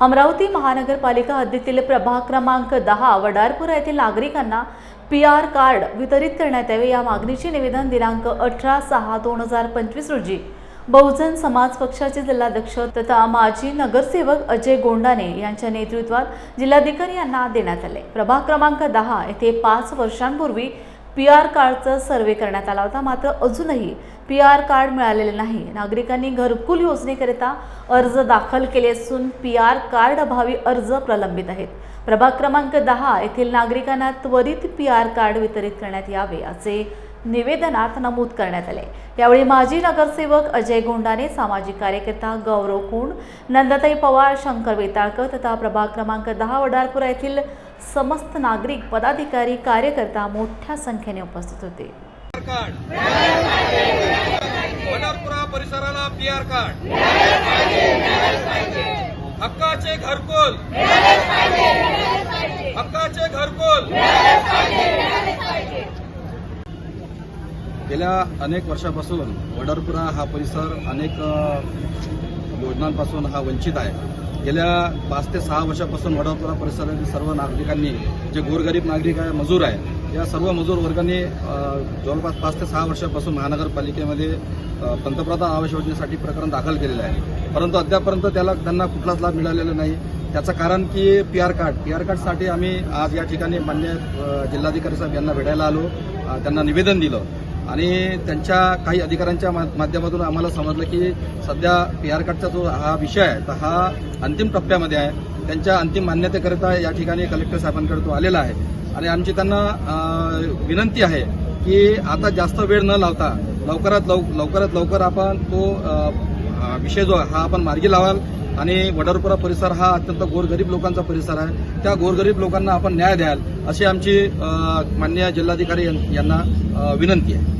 अमरावती महानगरपालिका हद्दीतील प्रभाग क्रमांक दहा वडारपुरा येथील नागरिकांना पी आर कार्ड वितरित करण्यात यावे या मागणीचे निवेदन दिनांक अठरा सहा दोन हजार पंचवीस रोजी. बहुजन समाज पक्षाचे जिल्हाध्यक्ष तथा माजी नगरसेवक अजय गोंडाने यांच्या नेतृत्वात जिल्हाधिकारी यांना देण्यात आले. प्रभाग क्रमांक दहा येथे पाच वर्षांपूर्वी पी आर कार्डचा सर्वे करण्यात आला होता. मात्र अजूनही पी आर कार्ड मिळालेले नाही. नागरिकांनी घरकुल योजनेकरिता अर्ज दाखल केले असून पी आर कार्ड अभावी अर्ज प्रलंबित आहेत. प्रभाग क्रमांक दहा येथील नागरिकांना त्वरित पी आर कार्ड वितरित करण्यात यावे असे निवेदनात नमूद करण्यात आले. यावेळी माजी नगरसेवक अजय गोंडाने सामाजिक कार्यकर्ता गौरव कुंड नंदताई पवार शंकर वेताळकर तथा प्रभाग क्रमांक दहा वडारपुरा येथील समस्त नागरिक पदाधिकारी कार्यकर्ता मोठ्या संख्येने उपस्थित होते. परिसराला पी आर कार्ड हक्काचे घरकुल. हक्काचे घरकुल. गेल्या अनेक वर्षापासून वडारपुरा हा परिसर अनेक योजनांपासून हा वंचित आहे. गेल्या पाच ते सहा वर्षापासून वडारपुरा परिसरातील सर्व नागरिकांनी जे गोरगरीब नागरिक आहे मजूर आहे या सर्व मजूर वर्गाने जवळपास पाच ते सहा वर्षापासून महानगरपालिकेमध्ये पंतप्रधान आवास योजनेसाठी प्रकरण दाखल केलेलं आहे. परंतु अद्यापर्यंत त्याला त्यांना कुठलाच लाभ मिळालेला नाही. त्याचं कारण की P R card. P R कार्डसाठी आम्ही आज या ठिकाणी मान्य जिल्हाधिकारी साहेब यांना भेटायला आलो. त्यांना निवेदन दिलं. आणि त्यांच्या काही अधिकाऱ्यांच्या मा- माध्यमातून आम्हाला समजलं की सध्या पी आर कार्डचा जो हा विषय आहे तर हा अंतिम टप्प्यामध्ये आहे. त्यांच्या अंतिम मान्यतेकरिता या ठिकाणी कलेक्टर साहेबांकडे तो आलेला आहे. आणि आमची त्यांना विनंती आहे की आता जास्त वेळ न लावता लवकरात लव लवकरात लवकर आपण तो विषय जो हा आपण मार्गी लावाल. आणि वडारपुरा परिसर हा अत्यंत गोरगरीब लोकांचा परिसर आहे. त्या गोरगरीब लोकांना आपण न्याय द्याल अशी आमची मान्य माननीय जिल्हाधिकारी यांना विनंती आहे.